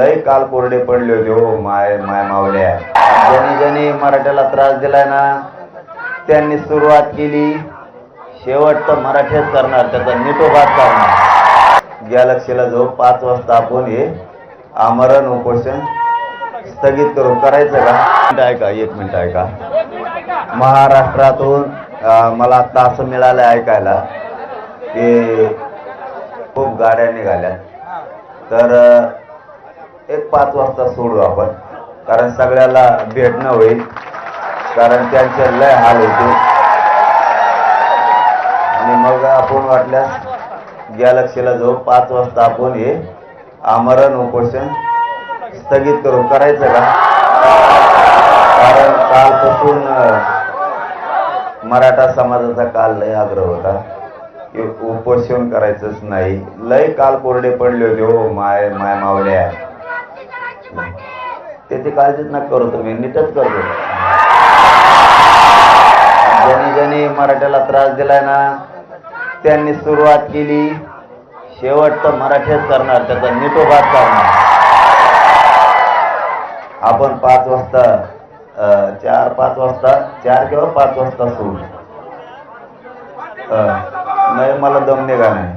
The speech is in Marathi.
लय काल कोरडे पडले होते हो माय माय मावल्या. ज्यांनी ज्यांनी मराठ्याला त्रास दिलाय ना त्यांनी सुरुवात केली. शेवट तर मराठीच करणार त्याचा निटोबात करणार. गॅलक्सीला जो पाच वाजता आपण हे आमरण उपोषण स्थगित करू करायचं का? ऐका एक मिनिट ऐका. महाराष्ट्रातून मला आता असं मिळालं ऐकायला. की खूप गाड्या निघाल्या तर एक पाच वाजता सोडू आपण. कारण सगळ्याला भेटणं होईल कारण त्यांचे लय हाल होते. आणि मग आपण वाटल्यास गॅलक्सीला जाऊ. पाच वाजता आपण हे आमरण उपोषण स्थगित करू. करायचं का? कारण कालपासून मराठा समाजाचा काल लय आग्रह होता. की उपोषण करायचंच नाही. लय काल कोरडे पडले होते हो माय माय मावल्या. त्याची काळजीच नका करू तुम्ही नीटच करतो. ज्यांनी ज्यांनी मराठ्याला त्रास दिलाय ना त्यांनी सुरुवात केली. शेवट तर मराठीच करणार त्याचा निटोबात करणार. आपण पाच वाजता चार पाच वाजता चार किंवा पाच वाजता सुरू. नाही मला दम निघा नाही.